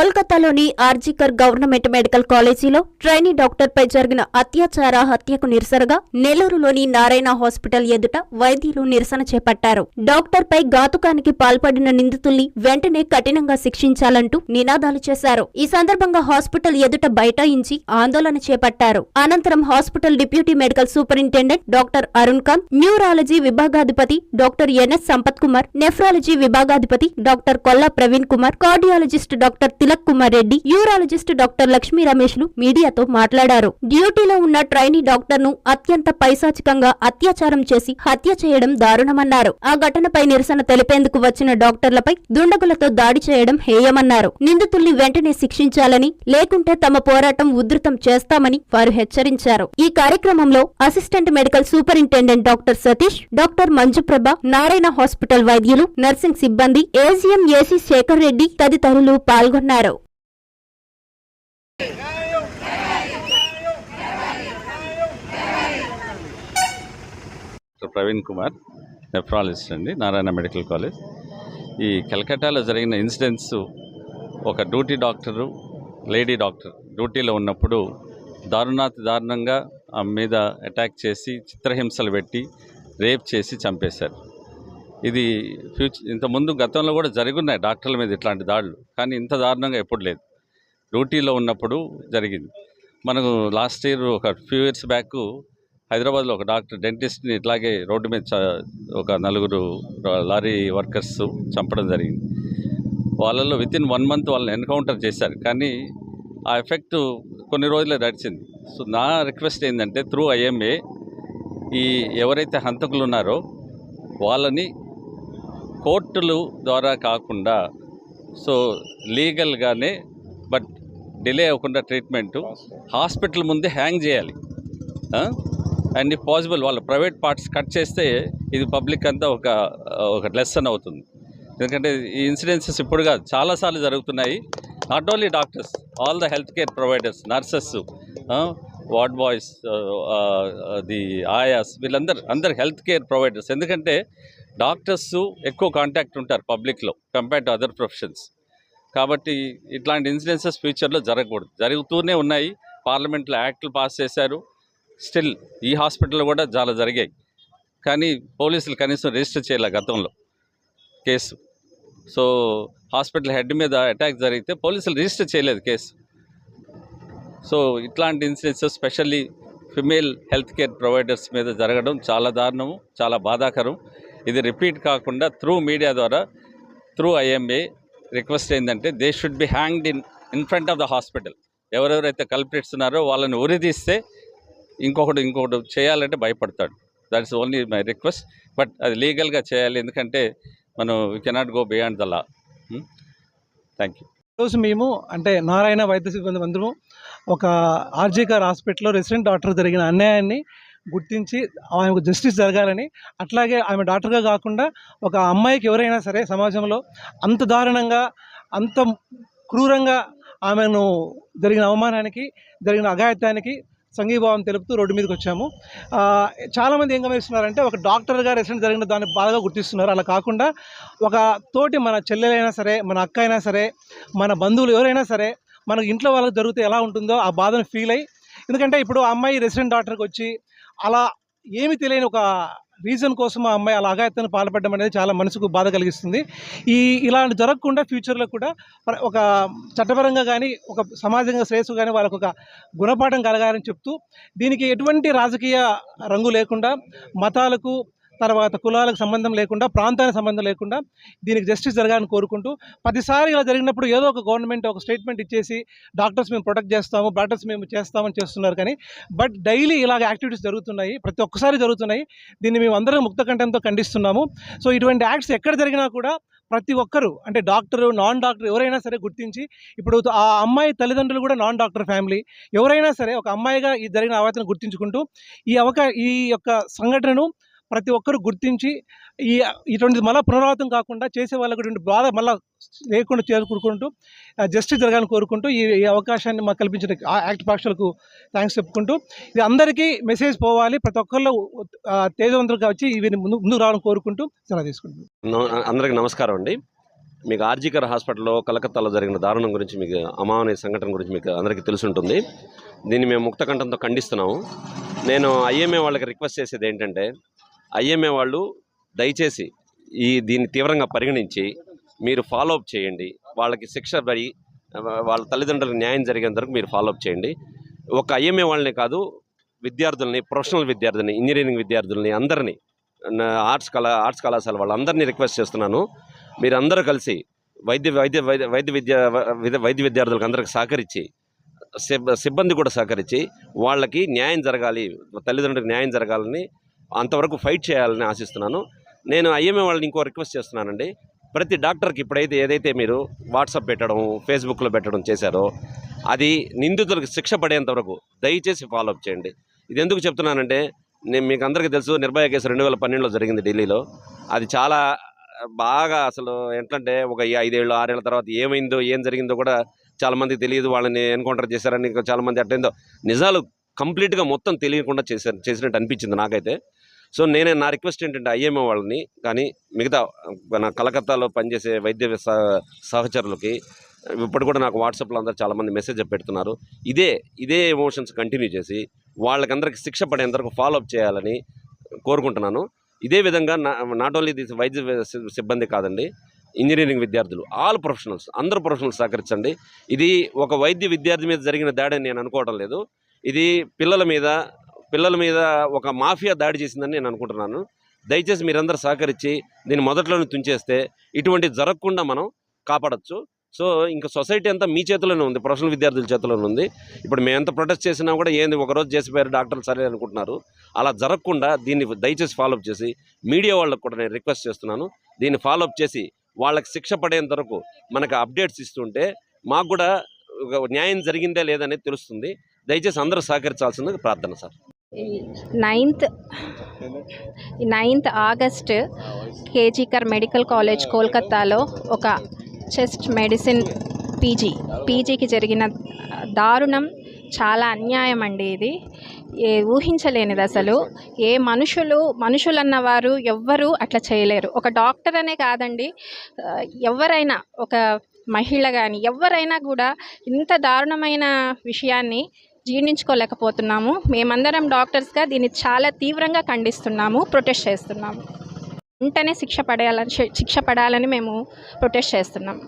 కోల్కతాలోని RG Kar government medical కాలేజీలో trainee doctor పై జరిగిన అత్యాచార హత్యకు నిరసనగా నెల్లూరులోని నారాయణ హాస్పిటల్ ఎదుట వైద్యులు నిరసన చేపట్టారు. డాక్టర్ పై ఘాతుకానికి పాల్పడిన నిందితుల్ని వెంటనే కఠినంగా శిక్షించాలంటూ నినాదాలు చేశారు. ఈ సందర్భంగా హాస్పిటల్ ఎదుట బైఠాయించి ఆందోళన చేపట్టారు. అనంతరం hospital deputy medical superintendent doctor Arun Kant neurology విభాగాధిపతి doctor NS Sampath Kumar nephrology విభాగాధిపతి doctor Kolla Praveen Kumar cardiologist doctor Tilak Kumar Reddy urologist doctor Lakshmi రమేష్లు మీడియాతో మాట్లాడారు. డ్యూటీలో ఉన్న ట్రైనీ డాక్టర్ను అత్యంత పైశాచికంగా అత్యాచారం చేసి హత్య చేయడం దారుణమన్నారు. ఆ ఘటనపై నిరసన తెలిపేందుకు వచ్చిన డాక్టర్లపై దుండగులతో దాడి చేయడం హేయమన్నారు. నిందితుల్ని వెంటనే శిక్షించాలని లేకుంటే తమ పోరాటం ఉధృతం చేస్తామని వారు హెచ్చరించారు. ఈ కార్యక్రమంలో assistant medical superintendent doctor Satish doctor Manjuprabha Narayana hospital వైద్యులు నర్సింగ్ సిబ్బంది ఏజీఎం ఏసీ శేఖర్ రెడ్డి తదితరులు పాల్గొన్నారు. ప్రవీణ్ కుమార్ నెఫ్రాలజిస్ట్ అండి నారాయణ మెడికల్ కాలేజ్. ఈ కలకట్టాలో జరిగిన ఇన్సిడెంట్స్ ఒక డ్యూటీ డాక్టరు లేడీ డాక్టర్ డ్యూటీలో ఉన్నప్పుడు దారుణాతి దారుణంగా ఆమె మీద అటాక్ చేసి చిత్రహింసలు పెట్టి రేప్ చేసి చంపేశారు. ఇది ఫ్యూచర్ ఇంతకుముందు గతంలో కూడా జరుగున్నాయి డాక్టర్ల మీద ఇట్లాంటి దాడులు కానీ ఇంత దారుణంగా ఎప్పుడు లేదు. డ్యూటీలో ఉన్నప్పుడు జరిగింది. మనకు లాస్ట్ ఇయర్ ఒక ఫ్యూ ఇయర్స్ బ్యాక్ హైదరాబాద్లో ఒక డాక్టర్ డెంటిస్ట్ని ఇట్లాగే రోడ్డు మీద ఒక నలుగురు లారీ వర్కర్స్ చంపడం జరిగింది. వాళ్ళలో విత్ ఇన్ వన్ మంత్ వాళ్ళని ఎన్కౌంటర్ చేశారు. కానీ ఆ ఎఫెక్ట్ కొన్ని రోజులే నడిచింది సో నా రిక్వెస్ట్ ఏంటంటే త్రూ ఐఎంఏ ఈ ఎవరైతే హంతకులు ఉన్నారో వాళ్ళని కోర్టులు ద్వారా కాకుండా సో లీగల్గానే బట్ డిలే అవ్వకుండా ట్రీట్మెంటు హాస్పిటల్ ముందే హ్యాంగ్ చేయాలి. అండ్ ఇఫ్ పాసిబుల్ వాళ్ళ ప్రైవేట్ పార్ట్స్ కట్ చేస్తే ఇది పబ్లిక్ అంతా ఒక ఒక లెసన్ అవుతుంది. ఎందుకంటే ఈ ఇన్సిడెన్సెస్ ఇప్పుడు కాదు చాలాసార్లు జరుగుతున్నాయి. Not only doctors all the health care providers nurses ward boys the ఆయాస్ వీళ్ళందరూ అందరు హెల్త్ కేర్ ప్రొవైడర్స్ ఎందుకంటే డాక్టర్స్ ఎక్కువ కాంటాక్ట్ ఉంటారు పబ్లిక్లో కంపేర్ టు అదర్ ప్రొఫెషన్స్ కాబట్టి ఇట్లాంటి ఇన్సిడెన్సెస్ ఫ్యూచర్లో జరగకూడదు. జరుగుతూనే ఉన్నాయి. పార్లమెంట్లో యాక్ట్లు పాస్ చేశారు. స్టిల్ ఈ హాస్పిటల్లో కూడా చాలా జరిగాయి. కానీ పోలీసులు కనీసం రిజిస్టర్ చేయలే గతంలో కేసు. సో హాస్పిటల్ హెడ్ మీద అటాక్ జరిగితే పోలీసులు రిజిస్టర్ చేయలేదు కేసు. సో ఇట్లాంటి incidences specially female health care providers మీద జరగడం చాలా దారుణము చాలా బాధాకరం. ఇది రిపీట్ కాకుండా త్రూ మీడియా ద్వారా త్రూ ఐఎంఏ రిక్వెస్ట్ ఏంటంటే they should be hanged in in front of the hospital. ఎవరెవరైతే కల్పిట్స్ ఉన్నారో వాళ్ళని ఉరిదీస్తే ఇంకొకటి ఇంకొకటి చేయాలంటే భయపడతాడు. That's only my request but అది లీగల్గా చేయాలి. ఎందుకంటే మనం we cannot go beyond the law thank you ఈరోజు మేము అంటే నారాయణ వైద్య సిబ్బంది అందరము ఒక ఆర్జీకర్ హాస్పిటల్లో రెసిడెంట్ డాక్టర్ జరిగిన అన్యాయాన్ని గుర్తించి ఆమెకు జస్టిస్ జరగాలని అట్లాగే ఆమె డాక్టర్గా కాకుండా ఒక అమ్మాయికి ఎవరైనా సరే సమాజంలో అంత దారుణంగా అంత క్రూరంగా ఆమెను జరిగిన అవమానానికి జరిగిన అగాయత్యానికి సంఘీభావం తెలుపుతూ రోడ్డు మీదకి వచ్చాము. చాలామంది ఏం గమనిస్తున్నారంటే ఒక డాక్టర్గా రెసిడెంట్ జరిగిన దాన్ని బాధగా గుర్తిస్తున్నారు. అలా కాకుండా ఒక తోటి మన చెల్లెలైనా సరే మన అక్క అయినా సరే మన బంధువులు ఎవరైనా సరే మనకు ఇంట్లో వాళ్ళకి జరిగితే ఎలా ఉంటుందో ఆ బాధను ఫీల్ అయ్యి ఎందుకంటే ఇప్పుడు ఆ అమ్మాయి రెసిడెంట్ డాక్టర్కి వచ్చి అలా ఏమి తెలియని ఒక రీజన్ కోసం ఆ అమ్మాయి అలా అఘాయత్తాన్ని పాల్పడడం అనేది చాలా మనసుకు బాధ కలిగిస్తుంది. ఈ ఇలాంటి జరగకుండా ఫ్యూచర్లో కూడా ఒక చట్టపరంగా కానీ ఒక సమాజంగా శ్రేయస్సు కానీ వాళ్ళకు ఒక గుణపాఠం కలగాలని చెప్తూ దీనికి ఎటువంటి రాజకీయ రంగు లేకుండా మతాలకు తర్వాత కులాలకు సంబంధం లేకుండా ప్రాంతానికి సంబంధం లేకుండా దీనికి జస్టిస్ జరగాలని కోరుకుంటూ ప్రతిసారి ఇలా జరిగినప్పుడు ఏదో ఒక గవర్నమెంట్ ఒక స్టేట్మెంట్ ఇచ్చేసి డాక్టర్స్ మేము ప్రొటెక్ట్ చేస్తాము డాక్టర్స్ మేము చేస్తామని చేస్తున్నారు కానీ బట్ డైలీ ఇలాగ యాక్టివిటీస్ జరుగుతున్నాయి ప్రతి ఒక్కసారి జరుగుతున్నాయి. దీన్ని మేము అందరం ముక్త కంఠంతో ఖండిస్తున్నాము. సో ఇటువంటి యాక్ట్స్ ఎక్కడ జరిగినా కూడా ప్రతి ఒక్కరు అంటే డాక్టరు నాన్ డాక్టర్ ఎవరైనా సరే గుర్తించి ఇప్పుడు ఆ అమ్మాయి తల్లిదండ్రులు కూడా నాన్ డాక్టర్ ఫ్యామిలీ ఎవరైనా సరే ఒక అమ్మాయిగా ఈ జరిగిన అవాతను గుర్తించుకుంటూ ఈ అవకా ఈ యొక్క సంఘటనను ప్రతి ఒక్కరు గుర్తించి ఈ ఇటువంటి మళ్ళీ పునరావృతం కాకుండా చేసే వాళ్ళకి ఇటువంటి బాధ మళ్ళీ లేకుండా చేరుకుంటూ జస్టిస్ జరగాలని కోరుకుంటూ ఈ అవకాశాన్ని మాకు కల్పించిన ఆ యాక్ట్ పాక్షలకు థ్యాంక్స్ చెప్పుకుంటూ ఇది అందరికీ మెసేజ్ పోవాలి. ప్రతి ఒక్కళ్ళు తేజవంతులుగా వచ్చి ఇవి ముందు ముందుకు రావాలని కోరుకుంటూ చాలా తీసుకుంటున్నాం. అందరికీ నమస్కారం అండి. మీకు ఆర్జికర్ హాస్పిటల్లో కలకత్తాలో జరిగిన దారుణం గురించి మీకు అమానవీయ సంఘటన గురించి మీకు అందరికీ తెలిసి ఉంటుంది దీన్ని మేము ముక్తకంఠంతో ఖండిస్తున్నాము. నేను ఐఎంఏ వాళ్ళకి రిక్వెస్ట్ చేసేది ఏంటంటే ఐఎంఏ వాళ్ళు దయచేసి ఈ దీన్ని తీవ్రంగా పరిగణించి మీరు ఫాలో అప్ చేయండి. వాళ్ళకి శిక్ష పడి వాళ్ళ తల్లిదండ్రులకు న్యాయం జరిగేంత వరకు మీరు ఫాలో అప్ చేయండి. ఒక ఐఎంఏ వాళ్ళని కాదు విద్యార్థుల్ని ప్రొఫెషనల్ విద్యార్థుల్ని ఇంజనీరింగ్ విద్యార్థుల్ని అందరినీ ఆర్ట్స్ కళా ఆర్ట్స్ కళాశాల వాళ్ళందరినీ రిక్వెస్ట్ చేస్తున్నాను. మీరందరూ కలిసి వైద్య వైద్య వైద్య వైద్య విద్య వైద్య విద్యార్థులకు అందరికి సహకరించి సిబ్ సిబ్బంది కూడా సహకరించి వాళ్ళకి న్యాయం జరగాలి తల్లిదండ్రులకు న్యాయం జరగాలని అంతవరకు ఫైట్ చేయాలని ఆశిస్తున్నాను. నేను ఐఎంఏ వాళ్ళని ఇంకో రిక్వెస్ట్ చేస్తున్నానండి. ప్రతి డాక్టర్కి ఇప్పుడైతే ఏదైతే మీరు వాట్సాప్ పెట్టడం ఫేస్బుక్లో పెట్టడం చేశారో అది నిందితులకు శిక్ష పడేంత వరకు దయచేసి ఫాలో అప్ చేయండి. ఇది ఎందుకు చెప్తున్నానంటే నేను మీకు అందరికీ తెలుసు నిర్భయ కేసు రెండు వేల పన్నెండులో జరిగింది ఢిల్లీలో. అది చాలా బాగా అసలు ఏంటంటే ఒక ఐదేళ్ళు ఆరేళ్ళ తర్వాత ఏమైందో ఏం జరిగిందో కూడా చాలామంది తెలియదు. వాళ్ళని ఎన్కౌంటర్ చేశారని చాలామంది చాలా నిజాలు కంప్లీట్గా మొత్తం తెలియకుండా చేశారు చేసినట్టు అనిపించింది నాకైతే. సో నేనే నా రిక్వెస్ట్ ఏంటంటే ఐఎంఏ వాళ్ళని కానీ మిగతా మన కలకత్తాలో పనిచేసే వైద్య సహ- సహచరులకి ఇప్పుడు కూడా నాకు వాట్సాప్లో అందరూ చాలామంది మెసేజ్ పెడుతున్నారు. ఇదే ఇదే ఎమోషన్స్ కంటిన్యూ చేసి వాళ్ళకందరికి శిక్ష పడేంత ఫాలోఅప్ ఫాలో అప్ చేయాలని కోరుకుంటున్నాను. ఇదే విధంగా నా నాట్ ఓన్లీ దిస్ వైద్య సిబ్బంది కాదండి ఇంజనీరింగ్ విద్యార్థులు ఆల్ ప్రొఫెషనల్స్ అందరు ప్రొఫెషనల్స్ సహకరించండి. ఇది ఒక వైద్య విద్యార్థి మీద జరిగిన దాడి నేను అనుకోవడం లేదు. ఇది పిల్లల మీద పిల్లల మీద ఒక మాఫియా దాడి చేసిందని నేను అనుకుంటున్నాను. దయచేసి మీరందరూ సహకరించి దీన్ని మొదట్లోనే తుంచేస్తే ఇటువంటి జరగకుండా మనం కాపాడచ్చు. సో ఇంకా సొసైటీ అంతా మీ చేతిలోనే ఉంది ప్రొఫెషనల్ విద్యార్థుల చేతిలోనే ఉంది. ఇప్పుడు మేము ఎంత ప్రొటెస్ట్ చేసినా కూడా ఏంది ఒకరోజు చేసిపోయారు డాక్టర్లు సరే అనుకుంటున్నారు. అలా జరగకుండా దీన్ని దయచేసి ఫాలోఅప్ చేసి మీడియా వాళ్ళకు కూడా నేను రిక్వెస్ట్ చేస్తున్నాను. దీన్ని ఫాలోఅప్ చేసి వాళ్ళకి శిక్ష పడేంత వరకు మనకు అప్డేట్స్ ఇస్తుంటే మాకు కూడా న్యాయం జరిగిందే లేదనేది తెలుస్తుంది. దయచేసి అందరూ సహకరించాల్సింది ప్రార్థన సార్. నైన్త్ నైన్త్ ఆగస్ట్ కేజీకర్ మెడికల్ కాలేజ్ కోల్కత్తాలో ఒక చెస్ట్ మెడిసిన్ పీజీ పీజీకి జరిగిన దారుణం చాలా అన్యాయం అండి ఇది. ఏ ఊహించలేనిది అసలు. ఏ మనుషులు మనుషులన్నవారు ఎవ్వరూ అట్లా చేయలేరు. ఒక డాక్టర్ అనే కాదండి ఎవరైనా ఒక మహిళ కానీ ఎవరైనా కూడా ఇంత దారుణమైన విషయాన్ని జీర్ణించుకోలేకపోతున్నాము. మేమందరం డాక్టర్స్గా దీన్ని చాలా తీవ్రంగా ఖండిస్తున్నాము ప్రొటెస్ట్ చేస్తున్నాము. వెంటనే శిక్ష పడేయాలని శిక్ష పడాలని మేము ప్రొటెస్ట్ చేస్తున్నాము